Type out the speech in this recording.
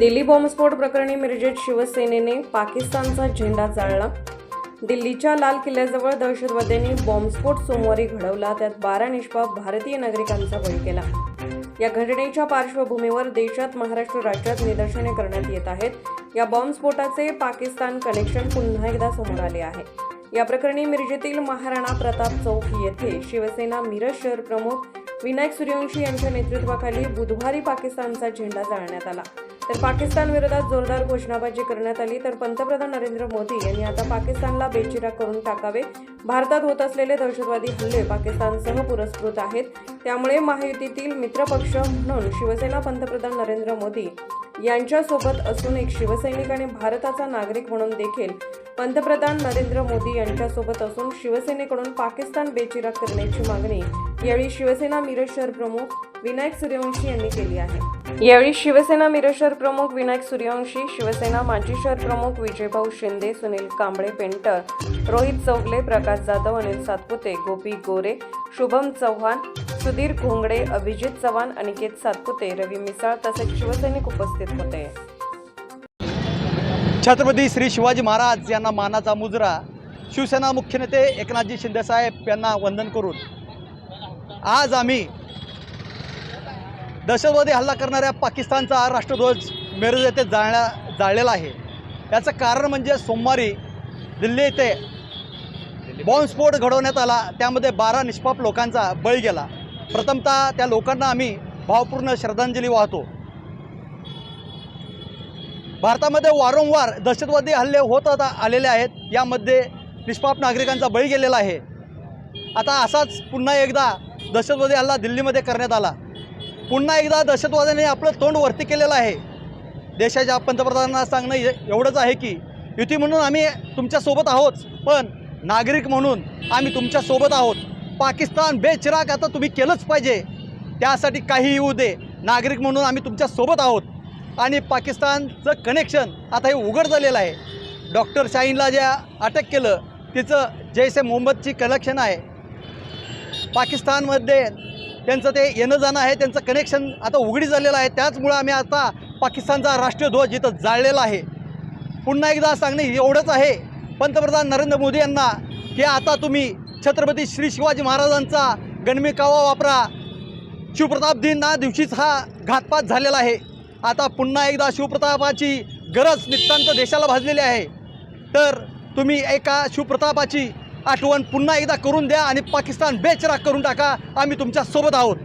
दिल्ली बॉम्बस्फोट प्रकरणी मिरजेत शिवसेनेने पाकिस्तानचा झेंडा जाळला. दिल्लीच्या लाल किल्ल्याजवळ दहशतवाद्यांनी बॉम्बस्फोट सोमवारी घडवला. त्यात बारा निष्पाप भारतीय नागरिकांचा बळी केला. या घटनेच्या पार्श्वभूमीवर देशात महाराष्ट्र राज्यात निदर्शने करण्यात येत आहेत. या बॉम्बस्फोटाचे पाकिस्तान कनेक्शन पुन्हा एकदा समोर आले आहे. या प्रकरणी मिरजेतील महाराणा प्रताप चौक येथे शिवसेना मिरज शहर प्रमुख विनायक सूर्यवंशी यांच्या नेतृत्वाखाली बुधवारी पाकिस्तानचा झेंडा जाळण्यात आला. तर पाकिस्तान विरोधात जोरदार घोषणाबाजी करण्यात आली. तर पंतप्रधान नरेंद्र मोदी यांनी आता पाकिस्तानला बेचिरा करून टाकावे. भारतात होत असलेले दहशतवादी हल्ले पाकिस्तानसह पुरस्कृत आहेत. त्यामुळे महायुतीतील मित्रपक्ष म्हणून शिवसेना पंतप्रधान नरेंद्र मोदी यांच्यासोबत असून एक शिवसैनिक आणि भारताचा नागरिक म्हणून देखील पंतप्रधान नरेंद्र मोदी यांच्यासोबत असून शिवसेनेकडून पाकिस्तान बेचिराग करण्याची मागणी यावेळी शिवसेना मिरज शहर प्रमुख विनायक सूर्यवंशी यांनी केली आहे. यावेळी शिवसेना मिरज शहर प्रमुख विनायक सूर्यवंशी शिवसेना माजी शहर प्रमुख विजयभाऊ शिंदे सुनील कांबळे पेंटर रोहित चौगले प्रकाश जाधव अनिल सातपुते गोपी गोरे शुभम चव्हाण सुधीर घोंगडे अभिजित चव्हाण अनिकेत सातपुते रवी मिसाळ तसेच शिवसैनिक उपस्थित होते. छत्रपती श्री शिवाजी महाराज यांना मानाचा मुजरा. शिवसेना मुख्य नेते एकनाथजी शिंदेसाहेब यांना वंदन करून आज आम्ही दहशतवादी हल्ला करणाऱ्या पाकिस्तानचा राष्ट्रध्वज मिरज येथे जाळण्या जाळलेला आहे. याचं कारण म्हणजे सोमवारी दिल्ली येथे बॉम्बस्फोट घडवण्यात आला. त्यामध्ये बारा निष्पाप लोकांचा बळी गेला. प्रथमतः त्या लोकांना आम्ही भावपूर्ण श्रद्धांजली वाहतो. भारतामध्ये वारंवार दहशतवादी हल्ले होत आलेले आहेत. यामध्ये निष्पाप नागरिकांचा बळी गेलेला आहे. आता असाच पुन्हा एकदा दहशतवादी हल्ला दिल्लीमध्ये करण्यात आला. पुन्हा एकदा दहशतवाद्यांनी आपलं तोंड वरती केलेलं आहे. देशाच्या पंतप्रधानांना सांगणं एवढंच आहे की युती म्हणून आम्ही तुमच्यासोबत आहोत पण नागरिक म्हणून आम्ही तुमच्यासोबत आहोत. पाकिस्तान बेचिराग आता तुम्ही केलंच पाहिजे. त्यासाठी काही येऊ दे. नागरिक म्हणून आम्ही तुमच्यासोबत आहोत. आणि पाकिस्तानचं कनेक्शन आता हे उघड झालेलं आहे. डॉक्टर शाहीनला ज्या अटक केलं तिचं जैसे मोहम्मदची कनेक्शन आहे. पाकिस्तानमध्ये त्यांचं ते येणं जाणं आहे त्यांचं कनेक्शन आता उघडी झालेलं आहे. त्याचमुळं आम्ही आता पाकिस्तानचा राष्ट्रीय ध्वज इथं जाळलेला आहे. पुन्हा एकदा सांगणे एवढंच आहे. पंतप्रधान नरेंद्र मोदी यांना की आता तुम्ही छत्रपती श्री शिवाजी महाराजांचा गणमी कावा वापरा. शिवप्रताप दिन ना दिवशीच हा घातपात झालेला आहे. आता पुन्हा एकदा शिवप्रतापाची गरज नितांत देशाला भाजलेली आहे. तर तुम्ही एका शिवप्रतापाची आठवण पुन्हा एकदा करून द्या आणि पाकिस्तान बेचराग करून टाका. आम्ही तुमच्यासोबत आहोत.